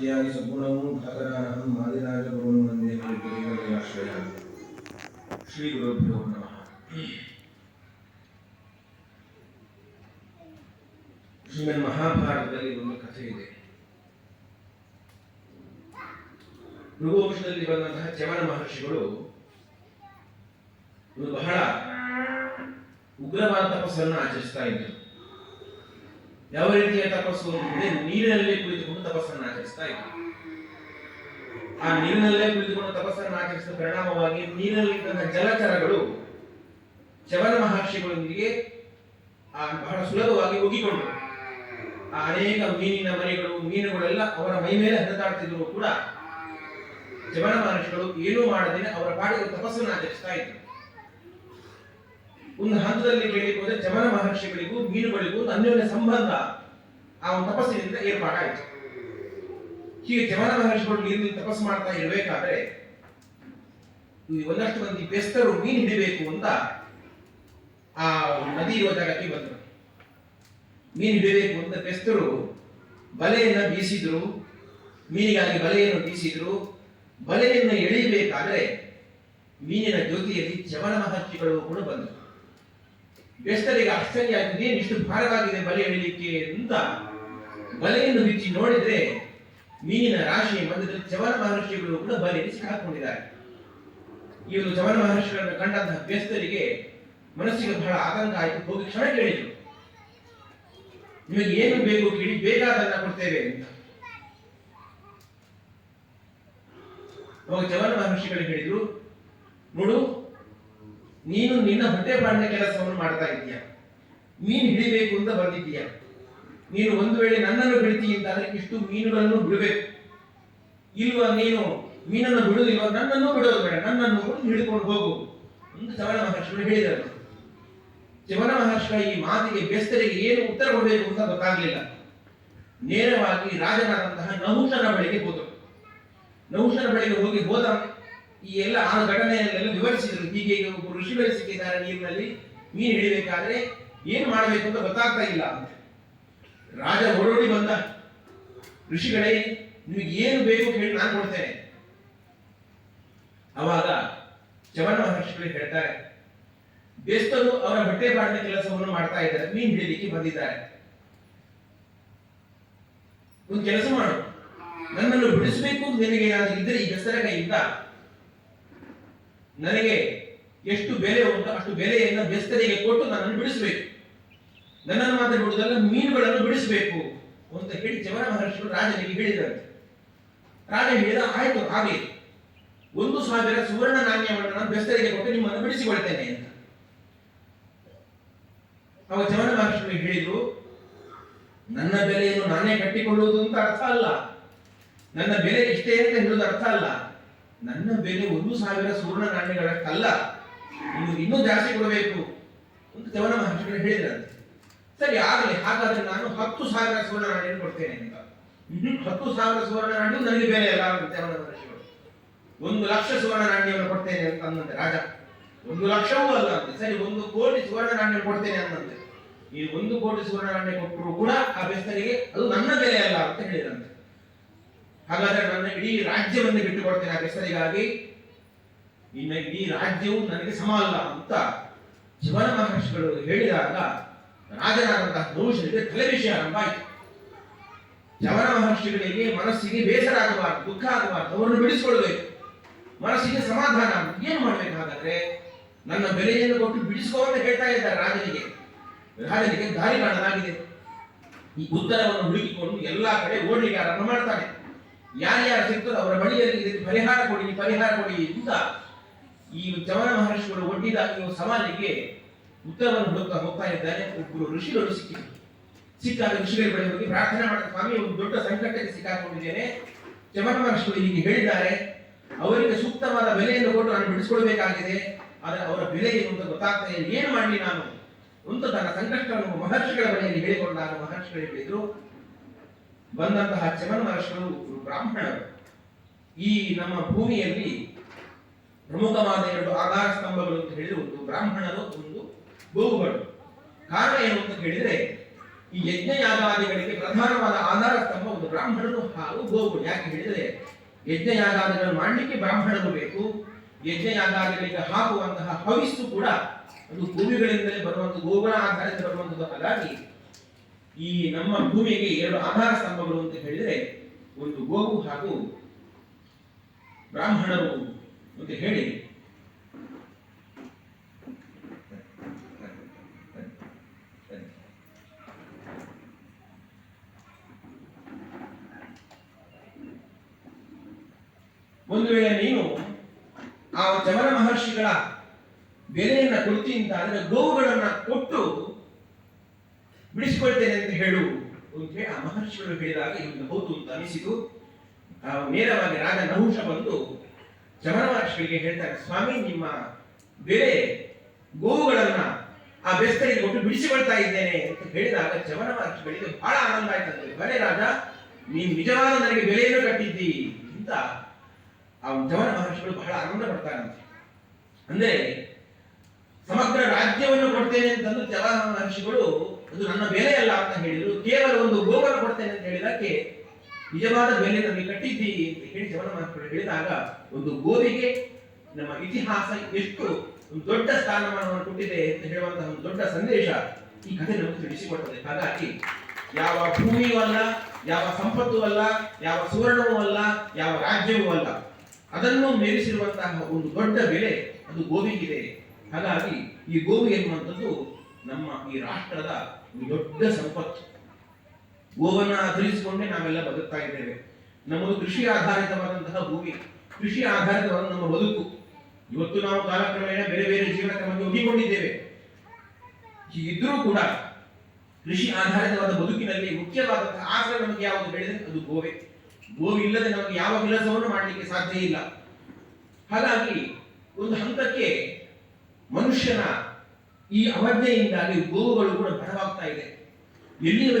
ಇತ್ಯಾದಿ ಸಗುಣವು ಧಾತರಾನಹಂ ಆದಿರಾಜಗುರುಂ ವಂದೇ ಗುರುದೇವರಾಶ್ರಯ ಶ್ರೀ ಗುರುಭ್ಯೋ ನಮಃ ಶ್ರೀಮನ್ ಮಹಾಭಾರತದಲ್ಲಿ ಒಂದು ಕಥೆ ಇದೆ ಭೃಗುವಂಶದಲ್ಲಿ ಬಂದಂತಹ ಚವನ ಮಹರ್ಷಿಗಳು ಒಂದು ಬಹಳ ಉಗ್ರವಾದ ತಪಸ್ಸನ್ನು ಆಚರಿಸ್ತಾ ಇದ್ದರು ಯಾವ ರೀತಿಯ ತಪಸ್ಸು ಅಂತಂದ್ರೆ ನೀರಿನಲ್ಲಿ ಕುಳಿತುಕೊಂಡು ತಪಸ್ಸನ್ನು ಆಚರಿಸ್ತಾ ಇದ್ರು. ಆ ನೀರಿನಲ್ಲೇ ಕುಳಿತುಕೊಂಡು ತಪಸ್ಸನ್ನು ಆಚರಿಸಿದ ಪರಿಣಾಮವಾಗಿ ತನ್ನ ಜಲಚರಗಳು ಚವನ ಮಹರ್ಷಿಗಳೊಂದಿಗೆ ಆ ಬಹಳ ಸುಲಭವಾಗಿ ಒಗ್ಗಿಕೊಂಡರು. ಆ ಅನೇಕ ಮೀನಿನ ಮರಿಗಳು, ಮೀನುಗಳೆಲ್ಲ ಅವರ ಮೈ ಮೇಲೆ ಹರಿದಾಡ್ತಿದ್ರು ಕೂಡ. ಜವನ ಮಹರ್ಷಿಗಳು ಏನೂ ಮಾಡದೇನೆ ಅವರ ಪಾಡಿಗೆ ತಪಸ್ಸನ್ನು ಆಚರಿಸ್ತಾ ಇದ್ರು. ಒಂದು ಹಂತದಲ್ಲಿ ಕೇಳಿಕ್ ಮಹರ್ಷಿಗಳಿಗೂ ಮೀನುಗಳಿಗೂ ಅನ್ಯೋನ್ಯ ಸಂಬಂಧ ಆ ಒಂದು ತಪಸ್ಸಿನಿಂದ ಏರ್ಪಾಡಾಯಿತು ಹೀಗೆ ಜಮನ ಮಹರ್ಷಿಗಳು ನೀರಿನಲ್ಲಿ ತಪಸ್ಸು ಮಾಡ್ತಾ ಇರಬೇಕಾದ್ರೆ ಒಂದಷ್ಟು ಮಂದಿ ಬೆಸ್ತರು ಮೀನು ಹಿಡಿಬೇಕು ಅಂತ ಆ ನದಿ ಇರುವ ಜಾಗಕ್ಕೆ ಬಂದರು. ಮೀನು ಹಿಡಿಬೇಕು ಅಂತ ಬೆಸ್ತರು ಬಲೆಯನ್ನು ಬೀಸಿದ್ರು, ಮೀನಿಗಾಗಿ ಬಲೆಯನ್ನು ಬೀಸಿದ್ರು. ಬಲೆಯನ್ನು ಎಳೆಯಬೇಕಾದ್ರೆ ಮೀನಿನ ಜ್ಯೋತಿಯಲ್ಲಿ ಚವನ ಮಹರ್ಷಿಗಳು ಕೂಡ ಬಂದರು. ಬೆಸ್ತರಿಗೆ ಆಶ್ಚರ್ಯ ಆಗಿದೆ ಏನು ಇಷ್ಟು ಭಾರವಾಗಿದೆ ಬಲೆ ಎಳಿಲಿಕ್ಕೆ ಅಂತ ಬಲೆಯನ್ನು ಬಿಚ್ಚಿ ನೋಡಿದ್ರೆ ಮೀನಿನ ರಾಶಿ ಮಧ್ಯದಲ್ಲಿ ಚವನ ಮಹರ್ಷಿಗಳು ಕೂಡ ಬಲೆಯಲ್ಲಿ ಸಿಕ್ಕಾಕೊಂಡಿದ್ದಾರೆ. ಒಂದು ಚವನ ಮಹರ್ಷಿಗಳನ್ನು ಕಂಡಂತಹ ಬೆಸ್ತರಿಗೆ ಮನಸ್ಸಿಗೆ ಬಹಳ ಆತಂಕ ಆಯಿತು, ಹೋಗಿ ಕ್ಷಣ ಕೇಳಿದ್ರು. ನಿಮಗೆ ಏನು ಬೇಕು ಕೇಳಿ ಬೇಕಾದನ್ನ ಕೊಡ್ತೇವೆ ಅಂತ. ಅವಾಗ ಚವನ ಮಹರ್ಷಿಗಳು ಹೇಳಿದ್ರು, ನೋಡು ನೀನು ನಿನ್ನ ಹೊಟ್ಟೆ ಪಾಡಿನ ಕೆಲಸವನ್ನು ಮಾಡ್ತಾ ಇದೀಯ ಮೀನು ಹಿಡಿಬೇಕು ಅಂತ ಬಂದಿದ್ದೀಯ. ನೀನು ಒಂದು ವೇಳೆ ನನ್ನನ್ನು ಬಿಡ್ತೀಯ ಅಂತ ಅಂದ್ರೆ ಇಷ್ಟು ಮೀನುಗಳನ್ನು ಬಿಡಬೇಕು. ಇಲ್ವಾ ನೀನು? ಮೀನನ್ನು ಬಿಡುವುದಿಲ್ವ ನನ್ನನ್ನು ಬಿಡೋದು ಬೇಡ. ನನ್ನನ್ನು ಹಿಡ್ಕೊಂಡು ಹೋಗು ಅಂತ ಚವನ ಮಹರ್ಷಿಗಳು ಹೇಳಿದರು. ಚವನ ಮಹರ್ಷಿಗಳ ಈ ಮಾತಿಗೆ ಬೆಸ್ತರಿಗೆ ಏನು ಉತ್ತರ ಕೊಡಬೇಕು ಅಂತ ಗೊತ್ತಾಗ್ಲಿಲ್ಲ. ನೇರವಾಗಿ ರಾಜನಾದಂತಹ ನಹುಷನ ಬಳಿಗೆ ಹೋದರು. ನಹುಷನ ಬಳಿಗೆ ಹೋಗಿ ಹೋದ ಈ ಎಲ್ಲ ಆ ಘಟನೆಯನ್ನೆಲ್ಲ ವಿವರಿಸಿದ್ರು. ಹೀಗೆ ಈಗ ಒಬ್ಬ ಋಷಿಗಳು ಸಿಕ್ಕಿದ್ದಾರೆ ನೀರಿನಲ್ಲಿ ಮೀನು ಹಿಡಿಬೇಕಾದ್ರೆ ಏನು ಮಾಡಬೇಕು ಅಂತ ಗೊತ್ತಾಗ್ತಾ ಇಲ್ಲ. ರಾಜ ಓಡೋಡಿ ಬಂದ. ಋಷಿಗಳೇ, ನಿಮಗೆ ಏನು ಬೇಕು ಹೇಳಿ ನಾನು ಕೊಡ್ತೇನೆ. ಅವಾಗ ಚವನ ಮಹರ್ಷಿಗಳು ಹೇಳ್ತಾರೆ, ಬೇಸ್ತರು ಅವರ ಬಟ್ಟೆ ಪಾಡಿನ ಕೆಲಸವನ್ನು ಮಾಡ್ತಾ ಇದ್ದಾರೆ. ಮೀನು ಹಿಡಿಲಿಕ್ಕೆ ಬಂದಿದ್ದಾರೆ. ಒಂದು ಕೆಲಸ ಮಾಡು. ನನ್ನನ್ನು ಬಿಡಿಸಬೇಕು ನಿನಗೆ ಏನಾದ್ರು ಇದ್ದರೆ ಈ ಬೆಸ್ತರ ಕೈಯಿಂದ ನನಗೆ ಎಷ್ಟು ಬೆಲೆ ಉಂಟು ಅಷ್ಟು ಬೆಲೆಯನ್ನು ಬೆಸ್ತರಿಗೆ ಕೊಟ್ಟು ನನ್ನನ್ನು ಬಿಡಿಸಬೇಕು. ನನ್ನನ್ನು ಮಾತ್ರ ಬಿಡುವುದಲ್ಲ, ಮೀನುಗಳನ್ನು ಬಿಡಿಸಬೇಕು ಅಂತ ಹೇಳಿ ಚವನ ಮಹರ್ಷಿಗಳು ರಾಜನಿಗೆ ಹೇಳಿದಂತೆ. ರಾಜ ಹೇಳಿದ, ಆಯ್ತು, ಹಾಗೆ. ಒಂದು ಸಾವಿರ ಸುವರ್ಣ ನಾಣ್ಯವನ್ನು ನಾನು ಬೆಸ್ತರಿಗೆ ಕೊಟ್ಟು ನಿಮ್ಮನ್ನು ಬಿಡಿಸಿಕೊಳ್ತೇನೆ ಅಂತ. ಅವ ಚವನ ಮಹರ್ಷಿಗಳು ಹೇಳಿದ್ರು ನನ್ನ ಬೆಲೆಯನ್ನು ನಾನೇ ಕಟ್ಟಿಕೊಳ್ಳುವುದು ಅಂತ ಅರ್ಥ ಅಲ್ಲ. ನನ್ನ ಬೆಲೆ ಇಷ್ಟೇ ಅಂತ ಹೇಳುವುದು ಅರ್ಥ ಅಲ್ಲ. ನನ್ನ ಬೆಲೆ ಒಂದು ಸಾವಿರ ಸುವರ್ಣ ನಾಣ್ಯಗಳಕ್ಕಲ್ಲ ನೀವು ಇನ್ನೂ ಜಾಸ್ತಿ ಕೊಡಬೇಕು ಒಂದು ಚವನ ಮಹರ್ಷಿಗಳು ಹೇಳಿದ್ರಂತೆ. ಸರಿ, ಆಗಲಿ, ಹಾಗಾದ್ರೆ ನಾನು ಹತ್ತು ಸಾವಿರ ಸುವರ್ಣ ನಾಣ್ಯ ಕೊಡ್ತೇನೆ ಅಂತ. ಹತ್ತು ಸಾವಿರ ಸುವರ್ಣ ನಾಣ್ಯ ನನಗೆ ಅಲ್ಲ ಅಂತ ಚವನ ಮಹರ್ಷಿಗಳು. ಒಂದು ಲಕ್ಷ ಸುವರ್ಣ ನಾಣ್ಯವನ್ನು ಕೊಡ್ತೇನೆ ಅಂತ ಅಂದಂತೆ, ರಾಜ. ಒಂದು ಲಕ್ಷವೂ ಅಲ್ಲ ಅಂತ. ಸರಿ, ಒಂದು ಕೋಟಿ ಸುವರ್ಣ ನಾಣ್ಯ ಕೊಡ್ತೇನೆ ಅನ್ನಂತೆ ಈ ಒಂದು ಕೋಟಿ ಸುವರ್ಣ ನಾಣ್ಯ ಕೊಟ್ಟರು ಕೂಡ ಆ ಬೆಸ್ತರಿಗೆ ಅದು ನನ್ನ ಬೆಲೆ ಅಲ್ಲ ಅಂತ ಹೇಳಿದಂತೆ ಹಾಗಾದ್ರೆ ನನ್ನ ಇಡೀ ರಾಜ್ಯವನ್ನು ಬಿಟ್ಟು ಕೊಡ್ತೇನೆ ಆ ಹೆಸರಿಗಾಗಿ ಇನ್ನು ಇಡೀ ರಾಜ್ಯವು ನನಗೆ ಸಮ ಅಲ್ಲ ಅಂತ ಶಿವನ ಮಹರ್ಷಿಗಳು ಹೇಳಿದಾಗ ರಾಜನಾದಂತಹ ನಹುಷನಿಗೆ ತಲೆ ವಿಷಯ ಆರಂಭ ಆಯಿತು. ಮಹರ್ಷಿಗಳಿಗೆ ಮನಸ್ಸಿಗೆ ಬೇಸರ ಆಗಬಾರದು, ದುಃಖ ಆಗಬಾರದು, ಅವರನ್ನು ಬಿಡಿಸಿಕೊಳ್ಬೇಕು. ಮನಸ್ಸಿಗೆ ಸಮಾಧಾನ ಏನು ಮಾಡಬೇಕು ಹಾಗಾದ್ರೆ? ನನ್ನ ಬೆಲೆಯನ್ನು ಕೊಟ್ಟು ಬಿಡಿಸ್ಕೋ ಅಂತ ಹೇಳ್ತಾ ಇದ್ದಾರೆ ರಾಜನಿಗೆ. ರಾಜನಿಗೆ ದಾರಿ ಕಾಣಲಾಗಿದೆ. ಈ ಉತ್ತರವನ್ನು ಹುಡುಕಿಕೊಂಡು ಎಲ್ಲಾ ಕಡೆ ಓಡಲಿಕ್ಕೆ ಆರಂಭ ಮಾಡ್ತಾನೆ. ಯಾರ್ಯಾರು ಸಿಗ್ತದೋ ಅವರ ಬಳಿಯಲ್ಲಿ ಇದಕ್ಕೆ ಪರಿಹಾರ ಕೊಡಿ ಪರಿಹಾರ ಕೊಡಿ ಅಂತ ಈ ಚವನ ಮಹರ್ಷಿಗಳು ಒಡ್ಡಿದ ಈ ಸಮಾಜಕ್ಕೆ ಉತ್ತರವನ್ನು ಹುಡುಕ್ತಾ ಹೋಗ್ತಾ ಇದ್ದಾರೆ. ಒಬ್ಬರು ಋಷಿಗಳು ಸಿಕ್ಕಿದ್ರು. ಸಿಕ್ಕಾಗ ಋಷಿಗಳ ಬಳಿ ಹೋಗಿ ಪ್ರಾರ್ಥನೆ ಮಾಡಿದ ಸ್ವಾಮಿ, ಒಂದು ದೊಡ್ಡ ಸಂಕಟಕ್ಕೆ ಸಿಕ್ಕಾಕೊಂಡಿದ್ದೇನೆ. ಚಮನ ಮಹರ್ಷಿಗಳು ಹೀಗೆ ಹೇಳಿದ್ದಾರೆ. ಅವರಿಗೆ ಸೂಕ್ತವಾದ ಬೆಲೆಯನ್ನು ಕೊಟ್ಟು ನಾನು ಬಿಡಿಸ್ಕೊಳ್ಬೇಕಾಗಿದೆ. ಆದರೆ ಅವರ ಬೆಲೆ ಏನು ಅಂತ ಗೊತ್ತಾಗ್ತಾ ಏನು ಮಾಡಲಿ ನಾನು? ಅಂತ ತನ್ನ ಸಂಕಷ್ಟವನ್ನು ಮಹರ್ಷಿಗಳ ಬಳಿಯಲ್ಲಿ ಹೇಳಿಕೊಂಡಾಗ ಮಹರ್ಷಿಗಳು ಹೇಳಿದ್ರು. ಬಂದಂತಹ ಚಮನ ಮಹರ್ಷಿಗಳು ಬ್ರಾಹ್ಮಣರು. ಈ ನಮ್ಮ ಭೂಮಿಯಲ್ಲಿ ಪ್ರಮುಖವಾದ ಎರಡು ಆಧಾರ ಸ್ತಂಭಗಳು ಅಂತ ಹೇಳಿದ್ರೆ ಒಂದು ಬ್ರಾಹ್ಮಣರು, ಒಂದು ಗೋವುಗಳು ಕಾರಣ ಏನು ಅಂತ ಕೇಳಿದ್ರೆ, ಈ ಯಜ್ಞ ಯಾಗಾದಿಗಳಿಗೆ ಪ್ರಧಾನವಾದ ಆಧಾರ ಸ್ತಂಭ ಒಂದು ಬ್ರಾಹ್ಮಣರು ಹಾಗೂ ಗೋವುಗಳು ಯಾಕೆ ಹೇಳಿದ್ರೆ ಯಜ್ಞ ಯಾಗಾದಿಗಳನ್ನು ಮಾಡಲಿಕ್ಕೆ ಬ್ರಾಹ್ಮಣರು ಬೇಕು. ಯಜ್ಞ ಯಾಗಾದಿಗಳಿಗೆ ಹಾಕುವಂತಹ ಹವಿಸ್ಸು ಕೂಡ ಅದು ಭೂಮಿಗಳಿಂದಲೇ ಬರುವಂತಹ ಗೋಗಳ ಆಧಾರಿತ ಬರುವಂತದ್ದು ಹಾಗಾಗಿ ಈ ನಮ್ಮ ಭೂಮಿಗೆ ಎರಡು ಆಧಾರ ಸ್ತಂಭಗಳು ಅಂತ ಹೇಳಿದರೆ ಒಂದು ಗೋವು ಹಾಗೂ ಬ್ರಾಹ್ಮಣರು ಅಂತ ಹೇಳಿ. ಒಂದು ವೇಳೆ ನೀನು ಆ ಚಮನ ಮಹರ್ಷಿಗಳ ಬೆಲೆಯನ್ನ ಕೊಡ್ತೀನಿ ಅಂತ ಅಂದ್ರೆ ಗೋವುಗಳನ್ನ ಕೊಟ್ಟು ಬಿಡಿಸಿಕೊಳ್ತೇನೆ ಅಂತ ಹೇಳು ಅಂತ ಹೇಳಿ ಆ ಮಹರ್ಷಿಗಳು ಹೇಳಿದಾಗ ಇವನು ಹೌದು ಅಂತ ಅನಿಸಿತು. ನೇರವಾಗಿ ರಾಜ ನಹುಷ ಬಂದು ಚಮನ ಮಹರ್ಷಿಗಳಿಗೆ ಹೇಳ್ತಾರೆ ಸ್ವಾಮಿ, ನಿಮ್ಮ ಬೇರೆ ಗೋವುಗಳನ್ನ ಆ ಬೆಸ್ತರಿಗೆ ಒಟ್ಟು ಬಿಡಿಸಿಕೊಳ್ತಾ ಇದ್ದೇನೆ ಅಂತ ಹೇಳಿದಾಗ ಚಮನ ಮಹರ್ಷಿಗಳಿಗೆ ಬಹಳ ಆನಂದ ಆಯ್ತಂತೆ. ಬರೇ ರಾಜ, ನೀನು ನಿಜವಾದ ನನಗೆ ಬೆಲೆಯನ್ನು ಕಟ್ಟಿದ್ದಿ ಅಂತ ಆ ಜಮನ ಮಹರ್ಷಿಗಳು ಬಹಳ ಆನಂದ ಪಡ್ತಾರಂತೆ. ಅಂದ್ರೆ ಸಮಗ್ರ ರಾಜ್ಯವನ್ನು ಕೊಡ್ತೇನೆ ಅಂತಂದು ಚಮನ ಮಹರ್ಷಿಗಳು ಅದು ನನ್ನ ಬೆಲೆ ಅಲ್ಲ ಅಂತ ಹೇಳಿದ್ರು. ಕೇವಲ ಒಂದು ಗೋವನ್ನು ಕೊಡ್ತೇನೆ ಅಂತ ಹೇಳಿದಕ್ಕೆ ನಿಜವಾದ ಬೆಲೆ ನಮಗೆ ಕಟ್ಟಿದ್ದಿ ಅಂತ ಹೇಳಿ ಜವನ ಮಾತುಗಳು ಹೇಳಿದಾಗ ಒಂದು ಗೋವಿಗೆ ನಮ್ಮ ಇತಿಹಾಸ ಎಷ್ಟು ಒಂದು ದೊಡ್ಡ ಸ್ಥಾನಮಾನವನ್ನು ಕೊಟ್ಟಿದೆ ಅಂತ ಹೇಳುವಂತಹ ಒಂದು ದೊಡ್ಡ ಸಂದೇಶ ಈ ಕಥೆ ನಮಗೆ ತಿಳಿಸಿಕೊಡ್ತದೆ ಹಾಗಾಗಿ ಯಾವ ಭೂಮಿಯೂ ಅಲ್ಲ, ಯಾವ ಸಂಪತ್ತು ಅಲ್ಲ, ಯಾವ ಸುವರ್ಣವೂ ಅಲ್ಲ, ಯಾವ ರಾಜ್ಯವೂ ಅಲ್ಲ. ಅದನ್ನು ಮೀರಿಸಿರುವಂತಹ ಒಂದು ದೊಡ್ಡ ಬೆಲೆ ಅದು ಗೋವಿಗಿದೆ. ಹಾಗಾಗಿ ಈ ಗೋವು ಎನ್ನುವಂಥದ್ದು ನಮ್ಮ ಈ ರಾಷ್ಟ್ರದ ದೊಡ್ಡ ಸಂಪತ್ತು. ಗೋವನ್ನ ಆಧರಿಸಿಕೊಂಡೇ ನಾವೆಲ್ಲ ಬದುಕ್ತಾ ಇದ್ದೇವೆ. ನಮ್ಮದು ಕೃಷಿ ಆಧಾರಿತವಾದಂತಹ ಭೂಮಿ. ಕೃಷಿ ಆಧಾರಿತವಾದ ನಮ್ಮ ಬದುಕು. ಇವತ್ತು ನಾವು ಕಾಲಕ್ರಮೇಣ ಬೇರೆ ಬೇರೆ ಜೀವನ ಕ್ರಮಕ್ಕೆ ಒಗ್ಗಿಕೊಂಡಿದ್ದೇವೆ ಹೀಗಿದ್ರೂ ಕೂಡ ಕೃಷಿ ಆಧಾರಿತವಾದ ಬದುಕಿನಲ್ಲಿ ಮುಖ್ಯವಾದಂತಹ ಆಸರೆ ನಮಗೆ ಯಾವುದು ಹೇಳಿದ್ರೆ ಅದು ಗೋವೆ. ಗೋವಿಲ್ಲದೆ ನಮಗೆ ಯಾವ ಕೆಲಸವನ್ನು ಮಾಡಲಿಕ್ಕೆ ಸಾಧ್ಯ ಇಲ್ಲ. ಹಾಗಾಗಿ ಒಂದು ಹಂತಕ್ಕೆ ಮನುಷ್ಯನ ಈ ಅವಜ್ಞೆಯಿಂದಾಗಿ ಗೋವುಗಳು ಕೂಡ ಬಡವಾಗ್ತಾ ಇದೆ. ಎಲ್ಲಿಯವರೆಗೆ